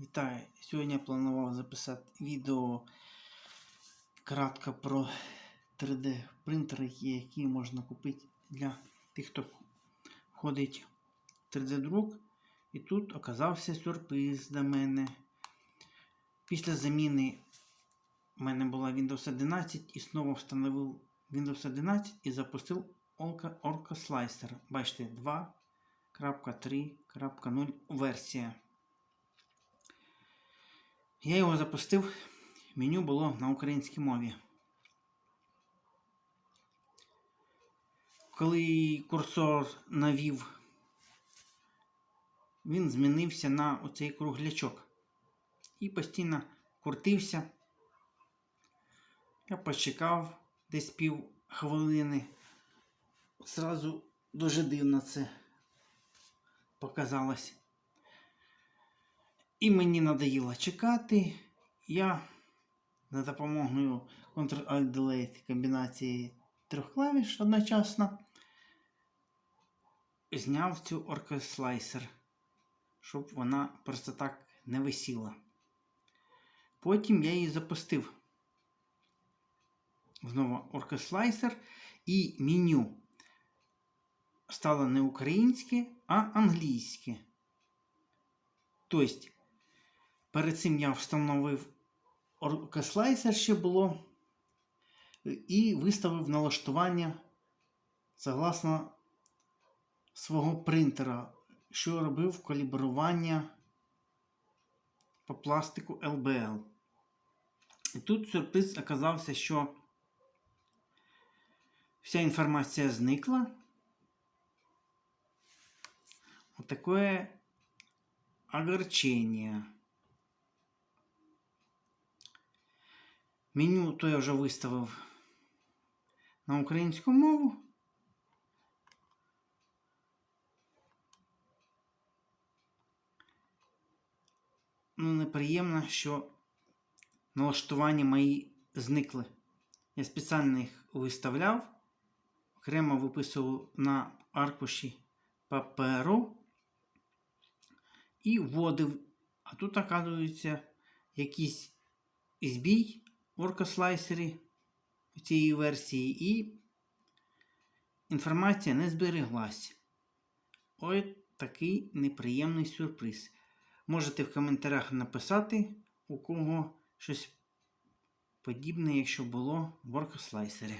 Вітаю! Сьогодні я планував записати відео кратко про 3D принтери, які можна купити для тих, хто ходить в 3D-друк. І тут оказався сюрприз до мене. Після заміни в мене була Windows 11 і знову встановив Windows 11 і запустив Orca Slicer. Бачите, 2.3.0 версія. Я його запустив, меню було на українській мові. Коли курсор навів, він змінився на оцей круглячок і постійно крутився. Я почекав десь пів хвилини. Зразу дуже дивно це показалось. І мені надоїло чекати. Я за допомогою Ctrl-Alt-Delete комбінації трьох клавіш одночасно зняв цю оркослайсер, щоб вона просто так не висіла. Потім я її запустив. Знову оркослайсер і меню стало не українське, а англійське. Тобто, Перед цим я встановив оркослайсер ще було і виставив налаштування согласно свого принтера, що робив калібрування по пластику LBL. І тут сюрприз оказався, що вся інформація зникла. Отакое огорчение. Меню то я вже виставив на українську мову. Ну, неприємно, що налаштування мої зникли. Я спеціально їх виставляв, окремо виписував на аркуші паперу і вводив. А тут, оказується, якийсь збій в у цієї версії, і інформація не збереглась. Ось такий неприємний сюрприз. Можете в коментарях написати, у кого щось подібне, якщо було в оркослайсері.